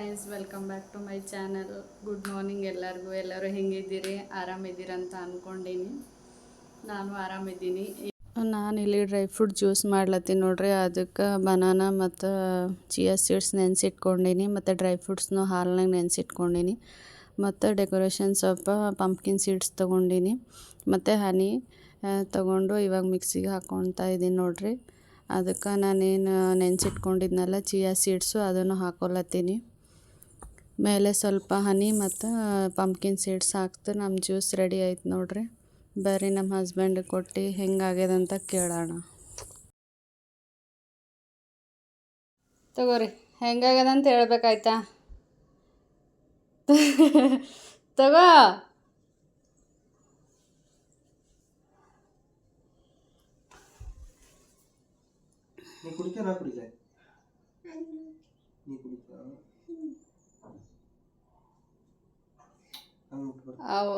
Guys welcome back to my channel good morning ಎಲ್ಲರಿಗೂ. ಎಲ್ಲರೂ ಹೆಂಗಿದ್ದೀರಿ? ಆರಾಮಿದ್ದೀರಿ ಅಂತ ಅಂದ್ಕೊಂಡೀನಿ ನಾನು ಆರಾಮಿದ್ದೀನಿ. ನಾನು ಇಲ್ಲಿ ಡ್ರೈ ಫ್ರೂಟ್ ಜ್ಯೂಸ್ ಮಾಡ್ಲತ್ತೀನಿ ನೋಡ್ರಿ. ಅದಕ್ಕೆ ಬನಾನಾ ಮತ್ತು ಚಿಯಾ ಸೀಡ್ಸ್ ನೆನೆಸಿಟ್ಕೊಂಡೀನಿ. ಮತ್ತು ಡ್ರೈ ಫ್ರೂಟ್ಸ್ನು ಹಾಲ್ನಾಗ ನೆನೆಸಿಟ್ಕೊಂಡೀನಿ. ಮತ್ತು ಡೆಕೋರೇಷನ್ ಸ್ವಲ್ಪ ಪಂಪ್ಕಿನ್ ಸೀಡ್ಸ್ ತೊಗೊಂಡೀನಿ. ಮತ್ತು ಹನಿ ತೊಗೊಂಡು ಇವಾಗ ಮಿಕ್ಸಿಗೆ ಹಾಕ್ಕೊತಾ ಇದ್ದೀನಿ ನೋಡ್ರಿ. ಅದಕ್ಕೆ ನಾನೇನು ನೆನೆಸಿಟ್ಕೊಂಡಿದ್ನಲ್ಲ ಚಿಯಾ ಸೀಡ್ಸು ಅದನ್ನು ಹಾಕೊಳತ್ತೀನಿ ಮೇಲೆ ಸ್ವಲ್ಪ ಹನಿ ಮತ್ತು ಪಂಪ್ಕಿನ್ ಸೀಡ್ಸ್ ಹಾಕ್ತು ನಮ್ಮ ಜ್ಯೂಸ್ ರೆಡಿ ಆಯ್ತು ನೋಡ್ರಿ. ಬರ್ರಿ ನಮ್ಮ ಹಸ್ಬೆಂಡ್ ಕೊಟ್ಟು ಹೆಂಗಾಗ್ಯದ ಅಂತ ಕೇಳೋಣ. ತಗೋರಿ ಹೆಂಗಾಗ್ಯದ ಅಂತ ಹೇಳ್ಬೇಕಾಯ್ತಾ? ತಗೋ. ನೀ ಕುಡಿಕ ನಾ ಕುಡಿಕ ನೀ ಕುಡಿಕ ಹಂಗ್ ಮುಟ್ಬಾರ್ದು. ಅವು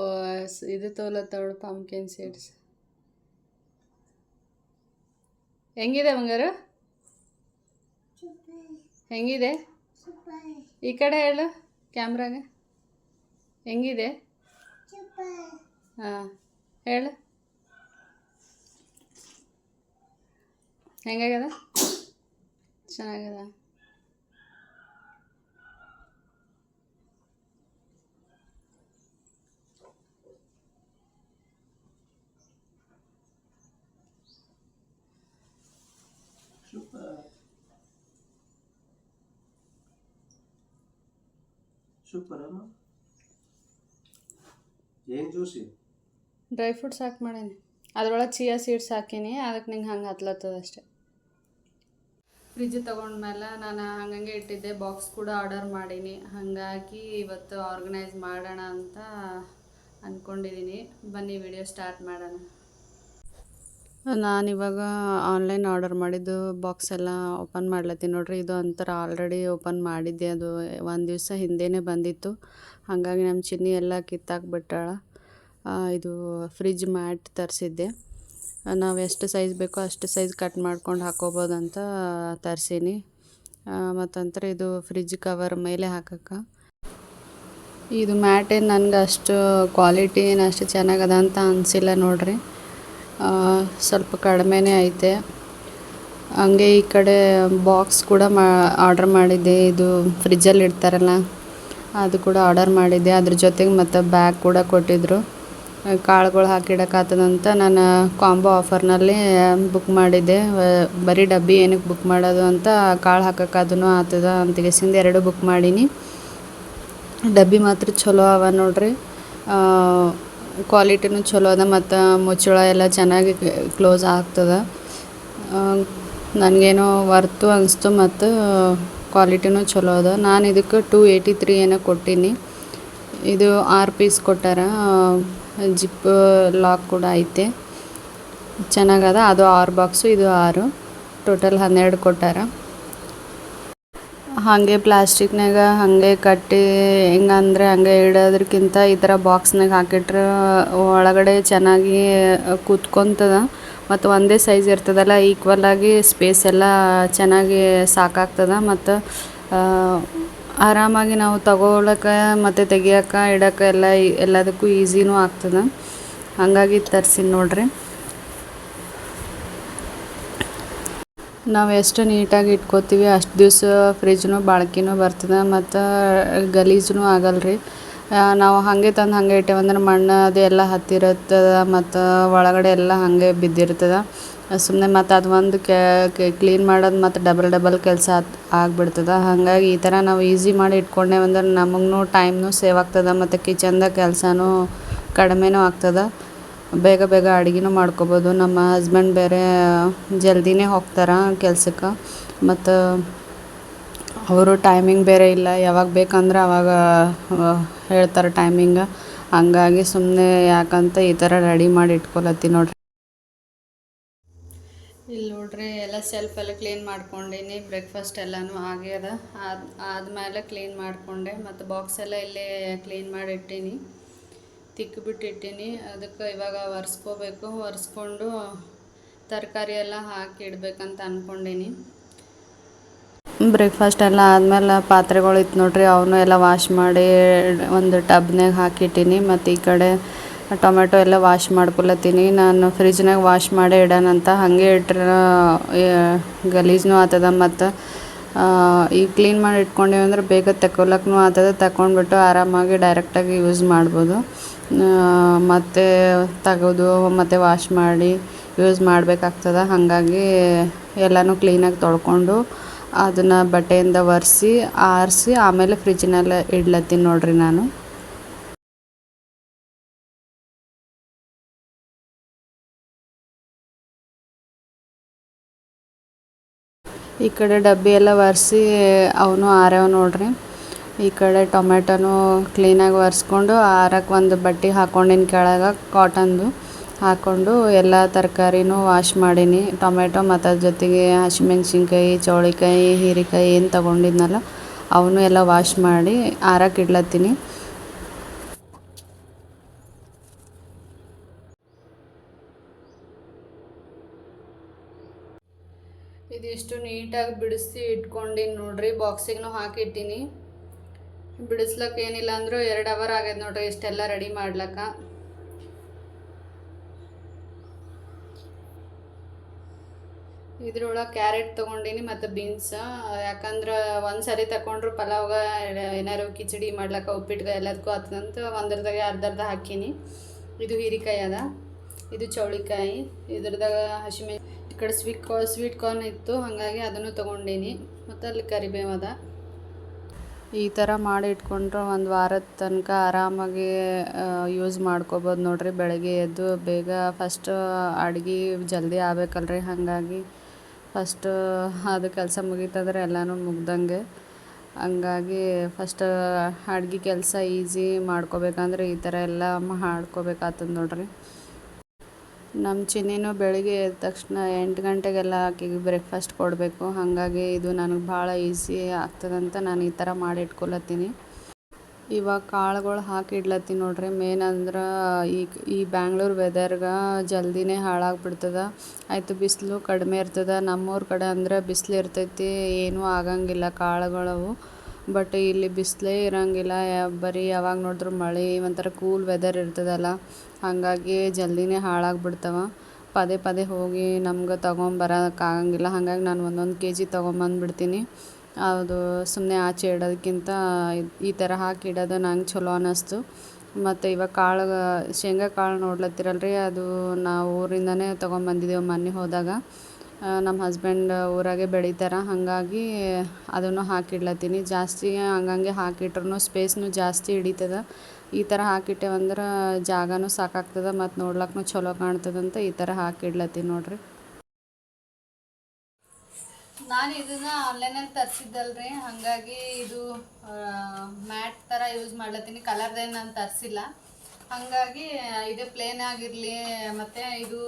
ಸ್- ಇದು ತೋಲತ್ತವಳು ಪಂಪ್ಕಿನ್ ಸೀಡ್ಸ್ ಹೆಂಗಿದೆ ಬಂಗಾರು? ಹೆಂಗಿದೆ? ಈ ಕಡೆ ಹೇಳು ಕ್ಯಾಮ್ರಾಗ. ಹೆಂಗಿದೆ? ಹಾಂ ಹೇಳು. ಹೆಂಗಾಗ್ಯದ? ಚೆನ್ನಾಗ್ಯದ ಸೂಪರ್ ಸೂಪರ್ ಅಮ್ಮ ಏನ್ ಜ್ಯೂಸಿ? ಡ್ರೈ ಫ್ರೂಟ್ಸ್ ಹಾಕಿ ಮಾಡೀನಿ. ಅದ್ರೊಳಗೆ ಚಿಯಾ ಸೀಡ್ಸ್ ಹಾಕೀನಿ ಅದಕ್ಕೆ ನಿಂಗೆ ಹಂಗೆ ಹತ್ಲತ್ತದ ಅಷ್ಟೆ. ಫ್ರಿಜ್ ತೊಗೊಂಡ್ಮೇಲೆ ನಾನು ಹಂಗಂಗೆ ಇಟ್ಟಿದ್ದೆ ಬಾಕ್ಸ್ ಕೂಡ ಆರ್ಡರ್ ಮಾಡೀನಿ. ಹಾಗಾಗಿ ಇವತ್ತು ಆರ್ಗನೈಸ್ ಮಾಡೋಣ ಅಂತ ಅಂದ್ಕೊಂಡಿದ್ದೀನಿ ಬನ್ನಿ ವಿಡಿಯೋ ಸ್ಟಾರ್ಟ್ ಮಾಡೋಣ. ನಾನಿವಾಗ ಆನ್ಲೈನ್ ಆರ್ಡರ್ ಮಾಡಿದ್ದು ಬಾಕ್ಸ್ ಎಲ್ಲ ಓಪನ್ ಮಾಡ್ಲತ್ತೀನಿ ನೋಡಿರಿ, ಇದು ಅಂತರ ಆಲ್ರೆಡಿ ಓಪನ್ ಮಾಡಿದ್ದೆ. ಅದು ಒಂದು ದಿವಸ ಹಿಂದೆನೇ ಬಂದಿತ್ತು. ಹಾಗಾಗಿ ನಮ್ಮ ಚಿನ್ನಿ ಎಲ್ಲ ಕಿತ್ತಾಕ್ಬಿಟ್ಟಾಳ. ಇದು ಫ್ರಿಜ್ ಮ್ಯಾಟ್ ತರಿಸಿದ್ದೆ. ನಾವು ಎಷ್ಟು ಸೈಜ್ ಬೇಕೋ ಅಷ್ಟು ಸೈಜ್ ಕಟ್ ಮಾಡ್ಕೊಂಡು ಹಾಕೋಬೋದು ಅಂತ ತರಿಸೀನಿ. ಮತ್ತಂತರ ಇದು ಫ್ರಿಜ್ ಕವರ್ ಮೇಲೆ ಹಾಕಕ್ಕೆ. ಇದು ಮ್ಯಾಟ್ ಏನು ನನಗೆ ಅಷ್ಟು ಕ್ವಾಲಿಟಿ ಏನು ಅಷ್ಟು ಚೆನ್ನಾಗದ ಅಂತ ಅನಿಸಿಲ್ಲ ನೋಡ್ರಿ. ಸ್ವಲ್ಪ ಕಡಿಮೆನೇ ಐತೆ. ಹಂಗೆ ಈ ಕಡೆ ಬಾಕ್ಸ್ ಕೂಡ ಮಾ, ಆರ್ಡರ್ ಮಾಡಿದ್ದೆ. ಇದು ಫ್ರಿಜ್ಜಲ್ಲಿ ಇಡ್ತಾರಲ್ಲ, ಅದು ಕೂಡ ಆರ್ಡರ್ ಮಾಡಿದ್ದೆ. ಅದ್ರ ಜೊತೆಗೆ ಮತ್ತು ಬ್ಯಾಗ್ ಕೂಡ ಕೊಟ್ಟಿದ್ದರು ಕಾಳುಗಳು ಹಾಕಿಡೋಕ್ಕಾಗ್ತದಂತ ನಾನು ಕಾಂಬೋ ಆಫರ್ನಲ್ಲಿ ಬುಕ್ ಮಾಡಿದ್ದೆ. ಬರೀ ಡಬ್ಬಿ ಏನಕ್ಕೆ ಬುಕ್ ಮಾಡೋದು ಅಂತ ಕಾಳು ಹಾಕೋಕ್ಕಾದೂ ಆಗ್ತದ ಅಂತ ಗೆಸಿಂದ ಎರಡು ಬುಕ್ ಮಾಡೀನಿ. ಡಬ್ಬಿ ಮಾತ್ರ ಚಲೋ ಅವ ನೋಡ್ರಿ. ಕ್ವಾಲಿಟಿನೂ ಚಲೋ ಅದ ಮತ್ತು ಮುಚ್ಚಳ ಎಲ್ಲ ಚೆನ್ನಾಗಿ ಕ್ಲೋಸ್ ಆಗ್ತದ. ನನಗೇನೋ ವರ್ತು ಅನಿಸ್ತು ಮತ್ತು ಕ್ವಾಲಿಟಿನೂ ಚಲೋ ಅದ. ನಾನು ಇದಕ್ಕೆ ಟೂ ಏಯ್ಟಿ ತ್ರೀ ಏನೋ ಕೊಟ್ಟೀನಿ. ಇದು ಆರು ಪೀಸ್ ಕೊಟ್ಟಾರ. ಜಿಪ್ ಲಾಕ್ ಕೂಡ ಐತೆ. ಚೆನ್ನಾಗದ. ಅದು ಆರು ಬಾಕ್ಸು, ಇದು ಆರು. ಟೋಟಲ್ ಹನ್ನೆರಡು ಕೊಟ್ಟಾರ. ಹಾಗೆ ಪ್ಲಾಸ್ಟಿಕ್ನಾಗ ಹಾಗೆ ಕಟ್ಟಿ ಹೆಂಗಂದ್ರೆ ಹಂಗೆ ಇಡೋದಕ್ಕಿಂತ ಈ ಥರ ಬಾಕ್ಸ್ನಾಗ ಹಾಕಿಟ್ರೆ ಒಳಗಡೆ ಚೆನ್ನಾಗಿ ಕೂತ್ಕೊಂತದ. ಮತ್ತು ಒಂದೇ ಸೈಜ್ ಇರ್ತದಲ್ಲ, ಈಕ್ವಲ್ ಆಗಿ ಸ್ಪೇಸ್ ಎಲ್ಲ ಚೆನ್ನಾಗಿ ಸಾಕಾಗ್ತದ. ಮತ್ತು ಆರಾಮಾಗಿ ನಾವು ತಗೊಳಕ್ಕೆ ಮತ್ತು ತೆಗಿಯೋಕೆ ಇಡೋಕೆ ಎಲ್ಲ ಎಲ್ಲದಕ್ಕೂ ಈಸಿನೂ ಆಗ್ತದೆ. ಹಾಗಾಗಿ ತರ್ಸಿನಿ ನೋಡ್ರಿ. ನಾವು ಎಷ್ಟು ನೀಟಾಗಿ ಇಟ್ಕೋತೀವಿ, ಅಷ್ಟು ದಿವಸ ಫ್ರಿಜ್ನು ಬಾಳ್ಕೆನೂ ಬರ್ತದೆ ಮತ್ತು ಗಲೀಜು ಆಗಲ್ಲ ರೀ ನಾವು ಹಾಗೆ ತಂದು ಹಾಗೆ ಇಟ್ಟೇವಂದ್ರೆ ಮಣ್ಣು ಅದು ಎಲ್ಲ ಹತ್ತಿರುತ್ತದೆ ಮತ್ತು ಒಳಗಡೆ ಎಲ್ಲ ಹಾಗೆ ಬಿದ್ದಿರ್ತದೆ. ಸುಮ್ಮನೆ ಮತ್ತು ಅದು ಒಂದು ಕ್ಲೀನ್ ಮಾಡೋದು ಮತ್ತು ಡಬಲ್ ಡಬಲ್ ಕೆಲಸ ಆಗ್ಬಿಡ್ತದೆ. ಹಾಗಾಗಿ ಈ ಥರ ನಾವು ಈಸಿ ಮಾಡಿ ಇಟ್ಕೊಂಡೇವಂದ್ರೆ ನಮಗೂ ಟೈಮ್ನು ಸೇವ್ ಆಗ್ತದೆ ಮತ್ತು ಕಿಚನ್ದಾಗ ಕೆಲಸನೂ ಕಡಿಮೆನೂ ಆಗ್ತದೆ. ಬೇಗ ಬೇಗ ಅಡುಗೆನೂ ಮಾಡ್ಕೊಬೋದು. ನಮ್ಮ ಹಸ್ಬೆಂಡ್ ಬೇರೆ ಜಲ್ದಿನೇ ಹೋಗ್ತಾರೆ ಕೆಲ್ಸಕ್ಕೆ. ಮತ್ತು ಅವರು ಟೈಮಿಂಗ್ ಬೇರೆ ಇಲ್ಲ. ಯಾವಾಗ ಬೇಕಂದ್ರೆ ಅವಾಗ ಹೇಳ್ತಾರೆ ಟೈಮಿಂಗ ಹಂಗಾಗಿ ಸುಮ್ಮನೆ ಯಾಕಂತ ಈ ಥರ ರೆಡಿ ಮಾಡಿ ಇಟ್ಕೊಳತ್ತೀನಿ ನೋಡ್ರಿ. ಇಲ್ಲಿ ನೋಡ್ರಿ, ಎಲ್ಲ ಸೆಲ್ಫ್ ಎಲ್ಲ ಕ್ಲೀನ್ ಮಾಡ್ಕೊಂಡೀನಿ. ಬ್ರೇಕ್ಫಾಸ್ಟ್ ಎಲ್ಲನೂ ಆಗ್ಯದ. ಆದ, ಆದಮೇಲೆ ಕ್ಲೀನ್ ಮಾಡಿಕೊಂಡೆ. ಮತ್ತು ಬಾಕ್ಸ್ ಎಲ್ಲ ಇಲ್ಲೇ ಕ್ಲೀನ್ ಮಾಡಿ ಇಟ್ಟೀನಿ ತಿಕ್ಕಿಬಿಟ್ಟು ಅದಕ್ಕೆ ಇವಾಗ ಒರೆಸ್ಕೋಬೇಕು. ಒರೆಸ್ಕೊಂಡು ತರಕಾರಿ ಎಲ್ಲ ಹಾಕಿ ಇಡಬೇಕಂತ ಅಂದ್ಕೊಂಡೀನಿ ಬ್ರೇಕ್ಫಾಸ್ಟ್ ಎಲ್ಲ ಆದಮೇಲೆ ಪಾತ್ರೆಗಳು ಇತ್ತು ನೋಡ್ರಿ ಅವನು ಎಲ್ಲ ವಾಶ್ ಮಾಡಿ ಒಂದು ಟಬ್ನಾಗ ಹಾಕಿಟ್ಟೀನಿ. ಮತ್ತು ಈ ಕಡೆ ಟೊಮೆಟೊ ಎಲ್ಲ ವಾಶ್ ಮಾಡ್ಕೊಳತ್ತೀನಿ. ನಾನು ಫ್ರಿಜ್ನಾಗ ವಾಶ್ ಮಾಡಿ ಇಡೋಣಂತ ಹಾಗೆ ಇಟ್ರೆ ಗಲೀಜ್ನೂ ಆಗ್ತದ ಮತ್ತು ಈಗ ಕ್ಲೀನ್ ಮಾಡಿ ಇಟ್ಕೊಂಡೀವಿ ಅಂದ್ರೆ ಬೇಗ ತಗೊಳಕ್ಕೂ ಆತದ. ತಗೊಂಡ್ಬಿಟ್ಟು ಆರಾಮಾಗಿ ಡೈರೆಕ್ಟಾಗಿ ಯೂಸ್ ಮಾಡ್ಬೋದು. ಮತ್ತು ತೆಗೆದು, ಮತ್ತು ವಾಶ್ ಮಾಡಿ ಯೂಸ್ ಮಾಡಬೇಕಾಗ್ತದ. ಹಾಗಾಗಿ ಎಲ್ಲನೂ ಕ್ಲೀನಾಗಿ ತೊಳ್ಕೊಂಡು ಅದನ್ನು ಬಟ್ಟೆಯಿಂದ ಒರೆಸಿ, ಆರಿಸಿ, ಆಮೇಲೆ ಫ್ರಿಜ್ಜಿನಲ್ಲಿ ಇಡ್ಲತ್ತೀನಿ ನೋಡಿರಿ ನಾನು. ಈ ಕಡೆ ಡಬ್ಬಿ ಎಲ್ಲ ಒರೆಸಿ, ಅವನು ಆರ್ಯಾವ ನೋಡ್ರಿ. ಈ ಕಡೆ ಟೊಮೆಟೊನು ಕ್ಲೀನಾಗಿ ಒರೆಸ್ಕೊಂಡು ಆರಕ್ಕೆ ಒಂದು ಬಟ್ಟೆ ಹಾಕ್ಕೊಂಡಿನ ಕೆಳಗೆ ಕಾಟನ್ದು ಹಾಕ್ಕೊಂಡು ಎಲ್ಲ ತರಕಾರಿನೂ ವಾಶ್ ಮಾಡೀನಿ. ಟೊಮೆಟೊ ಮತ್ತು ಅದ್ರ ಜೊತೆಗೆ ಹಸಿಮೆಣ್ಸಿನ್ಕಾಯಿ, ಚೌಳಿಕಾಯಿ, ಹೀರೆಕಾಯಿ ಏನು ತೊಗೊಂಡಿದ್ನಲ್ಲ ಅವನು ಎಲ್ಲ ವಾಶ್ ಮಾಡಿ ಆರಕ್ಕೆ ಇಡ್ಲತ್ತೀನಿ. ಇದಿಷ್ಟು ನೀಟಾಗಿ ಬಿಡಿಸಿ ಇಟ್ಕೊಂಡಿನಿ ನೋಡ್ರಿ ಬಾಕ್ಸಿಗೂ ಹಾಕಿಟ್ಟಿನಿ. ಬಿಡಿಸ್ಲಕ್ಕ ಏನಿಲ್ಲ ಅಂದರೂ ಎರಡು ಅವರ್ ಆಗ್ಯದ ನೋಡ್ರಿ ಇಷ್ಟೆಲ್ಲ ರೆಡಿ ಮಾಡ್ಲಕ್ಕ. ಇದ್ರೊಳಗೆ ಕ್ಯಾರೆಟ್ ತೊಗೊಂಡಿನಿ ಮತ್ತು ಬೀನ್ಸ್ ಯಾಕಂದ್ರೆ ಒಂದು ಸರಿ ತಗೊಂಡ್ರು ಪಲಾವ್ಗೆ ಏನಾರು ಕಿಚಡಿ ಮಾಡ್ಲಕ್ಕ ಉಪ್ಪಿಟ್ಟು ಎಲ್ಲದಕ್ಕೂ ಆತದಂತ ಒಂದ್ರದಾಗ ಅರ್ಧರ್ಧ ಹಾಕೀನಿ. ಇದು ಹೀರಿಕಾಯಿ ಅದ, ಇದು ಚೌಳಿಕಾಯಿ ಇದ್ರದಾಗ ಹಸಿಮೆ ಈ ಕಡೆ ಸ್ವೀಟ್ ಕಾ ಸ್ವೀಟ್ ಕಾರ್ನ್ ಇತ್ತು, ಹಾಗಾಗಿ ಅದನ್ನು ತೊಗೊಂಡೀನಿ. ಮತ್ತು ಅಲ್ಲಿ ಕರಿಬೇವು ಅದ. ಈ ಥರ ಮಾಡಿ ಇಟ್ಕೊಂಡ್ರೆ ಒಂದು ವಾರದ ತನಕ ಆರಾಮಾಗಿ ಯೂಸ್ ಮಾಡ್ಕೊಬೋದು ನೋಡ್ರಿ. ಬೆಳಗ್ಗೆ ಎದ್ದು ಬೇಗ ಫಸ್ಟ್ ಅಡ್ಗೆ ಜಲ್ದಿ ಆಗ್ಬೇಕಲ್ರಿ. ಹಾಗಾಗಿ ಫಸ್ಟ್ ಅದು ಕೆಲಸ ಮುಗೀತಂದ್ರೆ ಎಲ್ಲನೂ ಮುಗ್ದಂಗೆ. ಹಂಗಾಗಿ ಫಸ್ಟ್ ಅಡ್ಗೆ ಕೆಲಸ ಈಸಿ ಮಾಡ್ಕೋಬೇಕಂದ್ರೆ ಈ ಥರ ಎಲ್ಲ ಮಾಡ್ಕೋಬೇಕಾಗ್ತದೆ ನೋಡ್ರಿ. ನಮ್ಮ ಚಿನ್ನಿನೂ ಬೆಳಗ್ಗೆ ಎದ್ದ ತಕ್ಷಣ ಎಂಟು ಗಂಟೆಗೆಲ್ಲ ಆಕೆಗೆ ಬ್ರೇಕ್ಫಾಸ್ಟ್ ಕೊಡಬೇಕು. ಹಾಗಾಗಿ ಇದು ನನಗೆ ಭಾಳ ಈಸಿ ಆಗ್ತದಂತ ನಾನು ಈ ಥರ ಮಾಡಿ ಇಟ್ಕೊಳತ್ತೀನಿ ಇವಾಗ ಕಾಳುಗಳು ಹಾಕಿ ಇಡ್ಲತ್ತೀನಿ ನೋಡ್ರಿ. ಮೇನ್ ಅಂದ್ರೆ ಈ ಈ ಬ್ಯಾಂಗ್ಳೂರು ವೆದರ್ಗೆ ಜಲ್ದಿನೇ ಹಾಳಾಗ್ಬಿಡ್ತದ. ಆಯಿತು ಬಿಸಿಲು ಕಡಿಮೆ ಇರ್ತದ. ನಮ್ಮೂರ ಕಡೆ ಅಂದ್ರೆ ಬಿಸಿಲು ಇರ್ತೈತಿ, ಏನೂ ಆಗಂಗಿಲ್ಲ ಕಾಳುಗಳವು ಬಟ್ ಇಲ್ಲಿ ಬಿಸಿಲೇ ಇರಂಗಿಲ್ಲ. ಬರೀ ಯಾವಾಗ ನೋಡಿದ್ರು ಮಳೆ, ಒಂಥರ ಕೂಲ್ ವೆದರ್ ಇರ್ತದಲ್ಲ. ಹಾಗಾಗಿ ಜಲ್ದಿನೇ ಹಾಳಾಗ್ಬಿಡ್ತವೆ. ಪದೇ ಪದೇ ಹೋಗಿ ನಮ್ಗೆ ತೊಗೊಂಬರೋಕ್ಕಾಗಂಗಿಲ್ಲ ಹಾಗಾಗಿ ನಾನು ಒಂದೊಂದು ಕೆ ಜಿ ತೊಗೊಂಬಂದ್ಬಿಡ್ತೀನಿ ಅದು ಸುಮ್ಮನೆ ಆಚೆ ಇಡೋದಕ್ಕಿಂತ ಈ ಥರ ಹಾಕಿ ಇಡೋದು ನಂಗೆ ಚಲೋ ಅನ್ನಿಸ್ತು ಮತ್ತು ಇವಾಗ ಕಾಳು, ಶೇಂಗಾ ಕಾಳು ನೋಡ್ಲತ್ತಿರಲ್ರಿ? ಅದು ನಾವು ಊರಿಂದನೇ ತೊಗೊಂಬಂದಿದ್ದೇವೆ ಮೊನ್ನೆ ಹೋದಾಗ. ನಮ್ಮ ಹಸ್ಬೆಂಡ್ ಊರಾಗೆ ಬೆಳೀತಾರೆ. ಹಾಗಾಗಿ ಅದನ್ನು ಹಾಕಿಡ್ಲತ್ತೀನಿ. ಜಾಸ್ತಿ ಹಂಗಂಗೆ ಹಾಕಿಟ್ರೂ ಸ್ಪೇಸ್ನು ಜಾಸ್ತಿ ಹಿಡಿತದ. ಈ ಥರ ಹಾಕಿಟ್ಟೇವಂದ್ರೆ ಜಾಗನೂ ಸಾಕಾಗ್ತದ, ಮತ್ತು ನೋಡ್ಲಕ್ಕೂ ಚಲೋ ಕಾಣ್ತದಂತ ಈ ಥರ ಹಾಕಿಡ್ಲತ್ತೀನಿ ನೋಡ್ರಿ. ನಾನು ಇದನ್ನ ಆನ್ಲೈನಲ್ಲಿ ತರಿಸಿದ್ದಲ್ರಿ, ಹಾಗಾಗಿ ಇದು ಮ್ಯಾಟ್ ಥರ ಯೂಸ್ ಮಾಡ್ಲತ್ತೀನಿ. ಕಲರ್ದೇನು ನಾನು ತರಿಸಿಲ್ಲ. ಹಾಗಾಗಿ ಇದು ಪ್ಲೇನ್ ಆಗಿರಲಿ, ಮತ್ತು ಇದು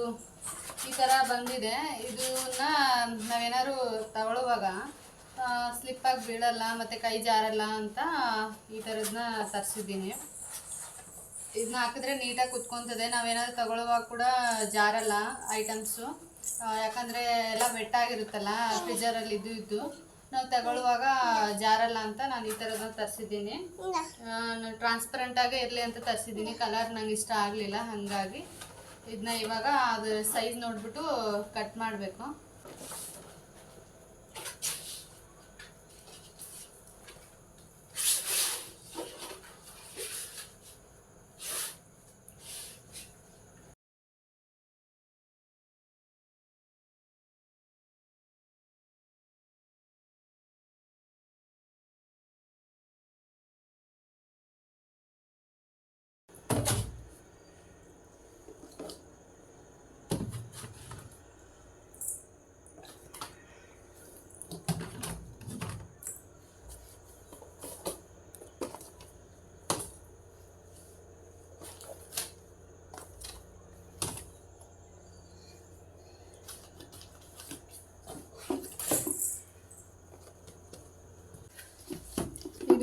ಈ ಥರ ಬಂದಿದೆ. ಇದನ್ನ ನಾವೇನಾದ್ರು ತಗೊಳ್ಳುವಾಗ ಸ್ಲಿಪ್ಪಾಗಿ ಬೀಳಲ್ಲ, ಮತ್ತು ಕೈ ಜಾರಲ್ಲ ಅಂತ ಈ ಥರದನ್ನ ತರಿಸಿದ್ದೀನಿ. ಇದನ್ನ ಹಾಕಿದ್ರೆ ನೀಟಾಗಿ ಕುತ್ಕೊತದೆ. ನಾವೇನಾದ್ರು ತಗೊಳ್ಳುವಾಗ ಕೂಡ ಜಾರಲ್ಲ ಐಟಮ್ಸು. ಯಾಕಂದರೆ ಎಲ್ಲ ಮೆಟ್ಟಾಗಿರುತ್ತಲ್ಲ ಫ್ರಿಜರಲ್ಲಿ ಇದು ಇದ್ದು ನಾವು ತಗೊಳ್ಳುವಾಗ ಜಾರಲ್ಲ ಅಂತ ನಾನು ಈ ಥರದನ್ನ ತರಿಸಿದ್ದೀನಿ. ಟ್ರಾನ್ಸ್ಪರೆಂಟಾಗೇ ಇರಲಿ ಅಂತ ತರಿಸಿದ್ದೀನಿ. ಕಲರ್ ನಂಗೆ ಇಷ್ಟ ಆಗಲಿಲ್ಲ, ಹಾಗಾಗಿ. ಇದನ್ನ ಇವಾಗ ಅದು ಸೈಜ್ ನೋಡಿಬಿಟ್ಟು ಕಟ್ ಮಾಡಬೇಕು.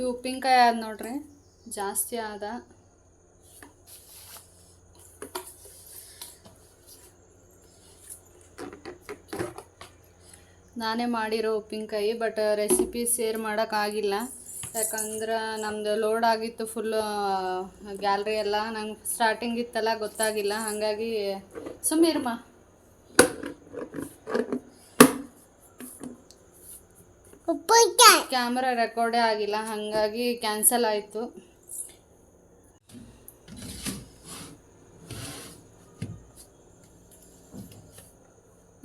ಇದು ಉಪ್ಪಿನಕಾಯಿ ಆದ ನೋಡ್ರಿ. ಜಾಸ್ತಿ ಆದ. ನಾನೇ ಮಾಡಿರೋ ಉಪ್ಪಿನಕಾಯಿ ಬಟ್ ರೆಸಿಪಿ ಶೇರ್ ಮಾಡೋಕ್ಕಾಗಿಲ್ಲ ಯಾಕಂದ್ರೆ ನಮ್ಮದು ಲೋಡ್ ಆಗಿತ್ತು ಫುಲ್ಲು ಗ್ಯಾಲ್ರಿ ಎಲ್ಲ. ನಂಗೆ ಸ್ಟಾರ್ಟಿಂಗ್ ಇತ್ತಲ್ಲ, ಗೊತ್ತಾಗಿಲ್ಲ. ಹಾಗಾಗಿ ಸುಮ್ಮೀರ್ಮ ಕ್ಯಾಮ್ರಾ ರೆಕಾರ್ಡೇ ಆಗಿಲ್ಲ ಹಾಗಾಗಿ ಕ್ಯಾನ್ಸಲ್ ಆಯಿತು.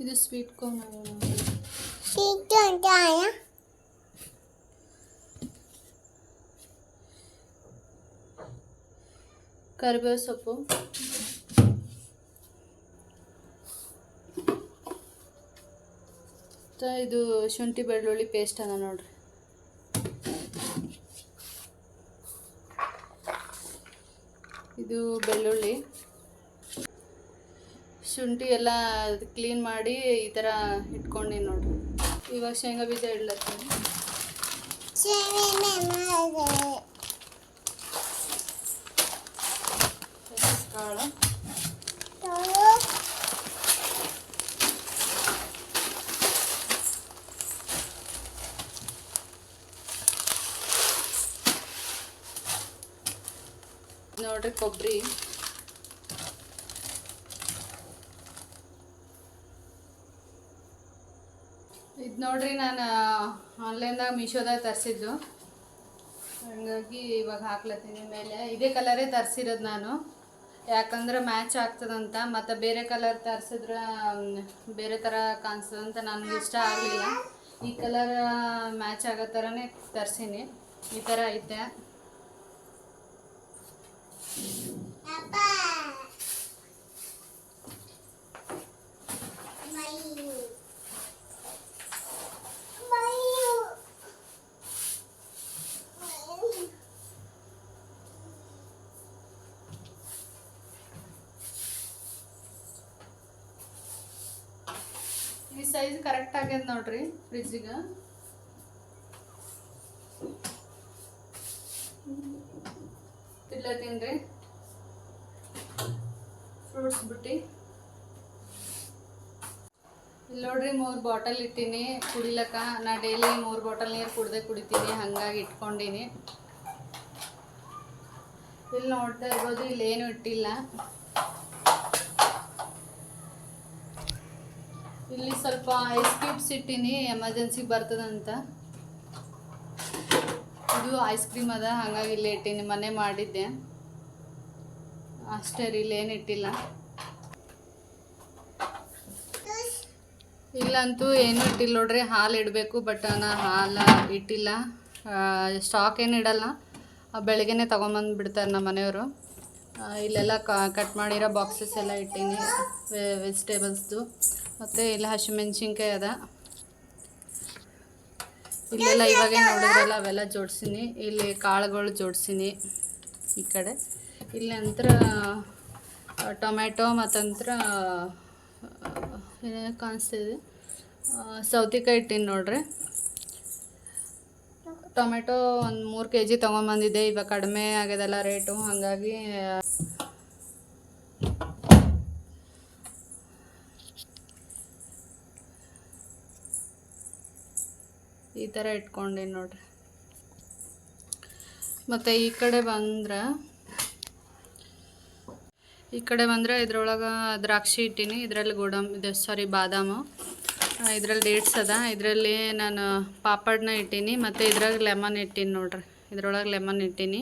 ಇದು ಸ್ವೀಟ್ ಕಾರ್ನ್ ಕರಿಬೇವು ಸೊಪ್ಪು. ಮತ್ತು ಇದು ಶುಂಠಿ ಬೆಳ್ಳುಳ್ಳಿ ಪೇಸ್ಟ್ ಅದ ನೋಡ್ರಿ. ಇದು ಬೆಳ್ಳುಳ್ಳಿ. ಶುಂಠಿ ಎಲ್ಲ ಕ್ಲೀನ್ ಮಾಡಿ ಈ ಥರ ಇಟ್ಕೊಂಡಿ ನೋಡ್ರಿ. ಇವಾಗ ಶೇಂಗಾ ಬೀಜ ಇಡ್ಲತ್ತೀನಿ. ಕಾಳು? ನೋಡ್ರಿ ಕೊಬ್ಬರಿ. ಇದು ನೋಡ್ರಿ ನಾನು ಆನ್ಲೈನ್ದಾಗ ಮೀಶೋದಾಗ ತರಿಸಿದ್ದು. ಹಾಗಾಗಿ ಇವಾಗ ಹಾಕ್ಲತ್ತೀನಿ ಮೇಲೆ. ಇದೇ ಕಲರೇ ತರಿಸಿರೋದು ನಾನು. ಯಾಕಂದ್ರೆ ಮ್ಯಾಚ್ ಆಗ್ತದಂತ, ಮತ್ತು ಬೇರೆ ಕಲರ್ ತರಿಸಿದ್ರೆ ಬೇರೆ ಥರ ಕಾಣಿಸ್ತದಂತ ನನಗೆ ಇಷ್ಟ ಆಗಲಿಲ್ಲ. ಈ ಕಲರ್ ಮ್ಯಾಚ್ ಆಗೋ ಥರನೇ ತರಿಸೀನಿ. ಈ ಥರ ಐತೆ. ಸೈಜ್ ಕರೆಕ್ಟ್ ಆಗ್ಯದ ನೋಡ್ರಿ ಫ್ರಿಜ್ಜಿಗೆ ತಿನ್ಲತ್ತೀನಿ ರೀ ಫ್ರೂಟ್ಸ್ ಬಿಟ್ಟು ಇಲ್ಲಿ ನೋಡ್ರಿ, ಮೂರು ಬಾಟಲ್ ಇಟ್ಟೀನಿ. ಕುಡಿಲಕ್ಕ, ನಾ ಡೈಲಿ ಮೂರು ಬಾಟಲ್ ನೀರು ಕುಡ್ದೆ ಕುಡಿತೀನಿ, ಹಂಗಾಗಿ ಇಟ್ಕೊಂಡೀನಿ. ಇಲ್ಲಿ ನೋಡ್ತಾ ಇರ್ಬೋದು ಇಲ್ಲಿ ಏನು ಇಟ್ಟಿಲ್ಲ. ಇಲ್ಲಿ ಸ್ವಲ್ಪ ಐಸ್ ಕ್ಯೂಬ್ಸ್ ಇಟ್ಟೀನಿ ಎಮರ್ಜೆನ್ಸಿಗೆ ಬರ್ತದಂತ. ಇದು ಐಸ್ ಕ್ರೀಮ್ ಅದ, ಹಾಗಾಗಿ ಇಲ್ಲೇ ಇಟ್ಟೀನಿ, ಮನೆ ಮಾಡಿದ್ದೆ. ಅಷ್ಟೇ ರೀ ಇಲ್ಲೇನಿಟ್ಟಿಲ್ಲ ಇಲ್ಲಂತೂ ಏನೂ ಇಟ್ಟಿಲ್ಲ ನೋಡ್ರಿ, ಹಾಲು ಇಡಬೇಕು ಬಟ್ ನಾ ಹಾಲು ಇಟ್ಟಿಲ್ಲ. ಸ್ಟಾಕ್ ಏನು ಇಡಲ್ಲ. ಬೆಳಗ್ಗೆನೇ ತೊಗೊಂಬಂದು ಬಿಡ್ತಾರೆ ನಮ್ಮ ಮನೆಯವರು. ಇಲ್ಲೆಲ್ಲ ಕಟ್ ಮಾಡಿರೋ ಬಾಕ್ಸಸ್ ಎಲ್ಲ ಇಟ್ಟೀನಿ ವೆಜಿಟೇಬಲ್ಸ್ದು ಮತ್ತು ಇಲ್ಲ ಹಸಿಮೆಣ್ಸಿನ್ಕಾಯಿ ಅದ. ಇಲ್ಲೆಲ್ಲ ಇವಾಗೇ ನೋಡಿದ್ರಲ್ಲ, ಅವೆಲ್ಲ ಜೋಡಿಸೀನಿ. ಇಲ್ಲಿ ಕಾಳುಗಳು ಜೋಡಿಸೀನಿ ಈ ಕಡೆ. ಇಲ್ಲಿ ನಂತರ ಟೊಮ್ಯಾಟೊ ಮತ್ತಂತ್ರ ಏನೇನು ಕಾಣಿಸ್ತಿದೆ. ಸೌತೆಕಾಯಿ ಇಟ್ಟೀನಿ ನೋಡ್ರಿ. ಟೊಮೆಟೊ ಒಂದು ಮೂರು ಕೆ ಜಿ ತೊಗೊಂಬಂದಿದ್ದೆ, ಇವಾಗ ಕಡಿಮೆ ಆಗ್ಯದಲ್ಲ ರೇಟು, ಹಾಗಾಗಿ, ಈ ಥರ ಇಟ್ಕೊಂಡೀನಿ ನೋಡ್ರಿ. ಮತ್ತು ಈ ಕಡೆ ಬಂದ್ರೆ ಈ ಕಡೆ ಬಂದರೆ ಇದ್ರೊಳಗೆ ದ್ರಾಕ್ಷಿ ಇಟ್ಟೀನಿ. ಇದರಲ್ಲಿ ಗೋಡಂಬಿ, ಇದು ಸಾರಿ ಬಾದಾಮು. ಇದರಲ್ಲಿ ಡೇಟ್ಸ್ ಅದ. ಇದರಲ್ಲಿ ನಾನು ಪಾಪಡ್ನ ಇಟ್ಟೀನಿ ಮತ್ತು ಇದ್ರಾಗ ಲೆಮನ್ ಇಟ್ಟೀನಿ ನೋಡ್ರಿ. ಇದ್ರೊಳಗೆ ಲೆಮನ್ ಇಟ್ಟೀನಿ.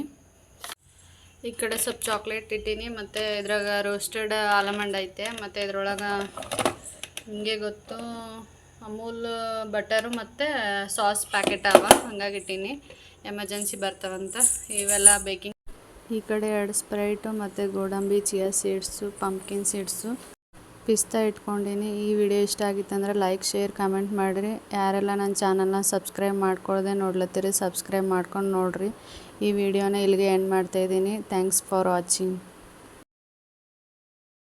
ಈ ಕಡೆ ಸ್ವಲ್ಪ ಚಾಕ್ಲೇಟ್ ಇಟ್ಟೀನಿ ಮತ್ತು ಇದ್ರಾಗ ರೋಸ್ಟೆಡ್ ಆಲಮಂಡ್ ಐತೆ. ಮತ್ತು ಇದ್ರೊಳಗೆ ನಿಮಗೆ ಗೊತ್ತು ಅಮೂಲ್ ಬಟರು ಮತ್ತು ಸಾಸ್ ಪ್ಯಾಕೆಟ್ ಅವ. ಹಂಗಾಗಿ ಇಟ್ಟೀನಿ. ಎಮರ್ಜೆನ್ಸಿ ಬರ್ತಾವಂತ. ಇವೆಲ್ಲ ಬೇಕಿಂಗ್ ಈ ಕಡೆ ಎರಡು ಸ್ಪ್ರೈಟು ಮತ್ತು ಗೋಡಂಬಿ ಚಿಯಾ ಸೀಡ್ಸು, ಪಂಪ್ಕಿನ್ ಸೀಡ್ಸು. ಪಿಸ್ತಾ ಇಟ್ಕೊಂಡಿನಿ. ಈ ವಿಡಿಯೋ ಇಷ್ಟ ಆಗಿತ್ತಂದ್ರೆ ಲೈಕ್, ಶೇರ್, ಕಮೆಂಟ್ ಮಾಡಿರಿ. ಯಾರೆಲ್ಲ ನನ್ನ ಚಾನಲ್ನ ಸಬ್ಸ್ಕ್ರೈಬ್ ಮಾಡ್ಕೊಳ್ದೆ ನೋಡ್ಲತ್ತೀರಿ, ಸಬ್ಸ್ಕ್ರೈಬ್ ಮಾಡ್ಕೊಂಡು ನೋಡಿರಿ. ಈ ವಿಡಿಯೋನ ಇಲ್ಲಿಗೆ ಎಂಡ್ ಮಾಡ್ತಾಯಿದ್ದೀನಿ ಥ್ಯಾಂಕ್ಸ್ ಫಾರ್ ವಾಚಿಂಗ್.